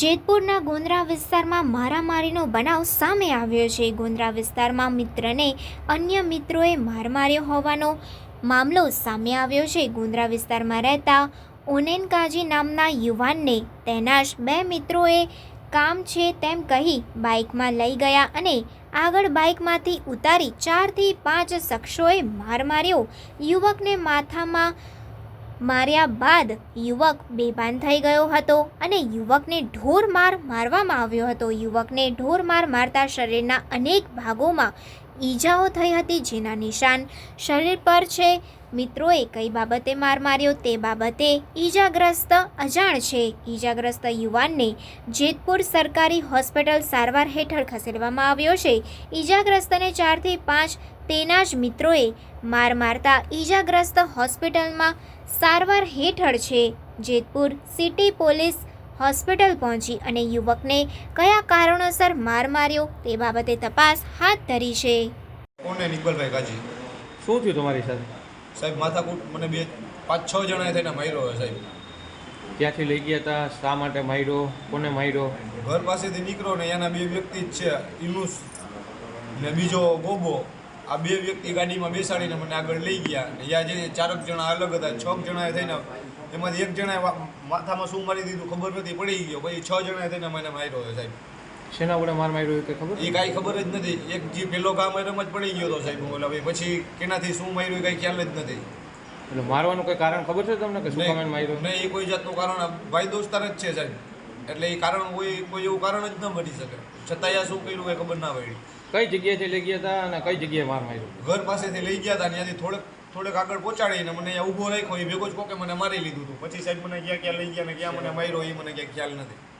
જેતપુરના ગોંદરા વિસ્તારમાં મારામારીનો બનાવ સામે આવ્યો છે. ગોંદરા વિસ્તારમાં મિત્રને અન્ય મિત્રોએ માર માર્યો હોવાનો મામલો સામે આવ્યો છે. ગોંદરા વિસ્તારમાં રહેતા ઓનેન કાજી નામના યુવાનને તેના જ બે મિત્રોએ કામ છે તેમ કહી બાઇકમાં લઈ ગયા અને આગળ બાઇકમાંથી ઉતારી ચારથી પાંચ શખ્સોએ માર માર્યો. યુવકને માથામાં માર્યા બાદ યુવક બેભાન થઈ ગયો હતો અને યુવકને ઢોર માર મારવામાં આવ્યો હતો. યુવકને ઢોર માર મારતા શરીરના અનેક ભાગોમાં ઈજાઓ થઈ હતી જેના નિશાન શરીર પર છે. મિત્રોએ કઈ બાબતે માર માર્યો તે બાબતે ઈજાગ્રસ્ત અજાણ છે. ઈજાગ્રસ્ત યુવાનને જેતપુર સરકારી હોસ્પિટલ સારવાર હેઠળ ખસેડવામાં આવ્યો છે. ઈજાગ્રસ્તને ચારથી પાંચ તેના જ મિત્રોએ માર મારતા ઈજાગ્રસ્ત હોસ્પિટલમાં સારવાર હેઠળ છે. જેતપુર સિટી પોલીસ હોસ્પિટલ પહોંચી અને યુવકને કયા કારણોસર માર માર્યો તે બાબતે તપાસ હાથ ધરી છે. કોને નિકબલભાઈ કાજી? શું થયું તમારી સાથે? સાહેબ માથાકૂટ મને બે પાંચ છ જણાએ થઈને માર્યો હોય સાહેબ. ક્યાંથી લઈ ગયા હતા? શા માટે માર્યો? કોને માર્યો? ઘર પાસેથી નીકળો ને એના બે વ્યક્તિ જ છે ઇનુસ ને બીજો ગોબો. આ બે વ્યક્તિ ગાડીમાં બેસાડીને મને આગળ લઈ ગયા યા જે ચારક જણા અલગ હતા છ જણાએ થઈને એમાંથી એક જણાએ માથામાં શું મારી દીધું ખબર નથી પડી ગયો. પછી છ જણાએ તેને મને માર્યો હોય સાહેબ. શેના વડે માર માર્યો એ ખબર એ કાંઈ ખબર જ નથી. એક જે પેલો કામ એમ જ પડી ગયો હતો સાહેબ ઓલા ભાઈ પછી કેનાથી શું માર્યું કાંઈ ખ્યાલ જ નથી. એટલે મારવાનું કોઈ કારણ ખબર છે તમને કે શું કામ માર્યો? નહીં એ કોઈ જાતનું કારણ ભાઈ દોસ્તાર જ છે સાહેબ. એટલે એ કારણ કોઈ કોઈ એવું કારણ જ ન બની શકે. છતાંય શું કર્યું એ ખબર ના પડી. કઈ જગ્યાએથી લઈ ગયા હતા અને કઈ જગ્યાએ માર માર્યો? ઘર પાસેથી લઈ ગયા હતા ત્યાંથી થોડેક થોડેક આગળ પહોંચાડીને મને ઊભો રાખ્યો, એ ભેગો જ કોકે મને મારી લીધું હતું. પછી સાહેબ મને ક્યાં ક્યાં લઈ ગયા ને ક્યાં મને માર્યો, એ મને ક્યાંય ખ્યાલ નથી.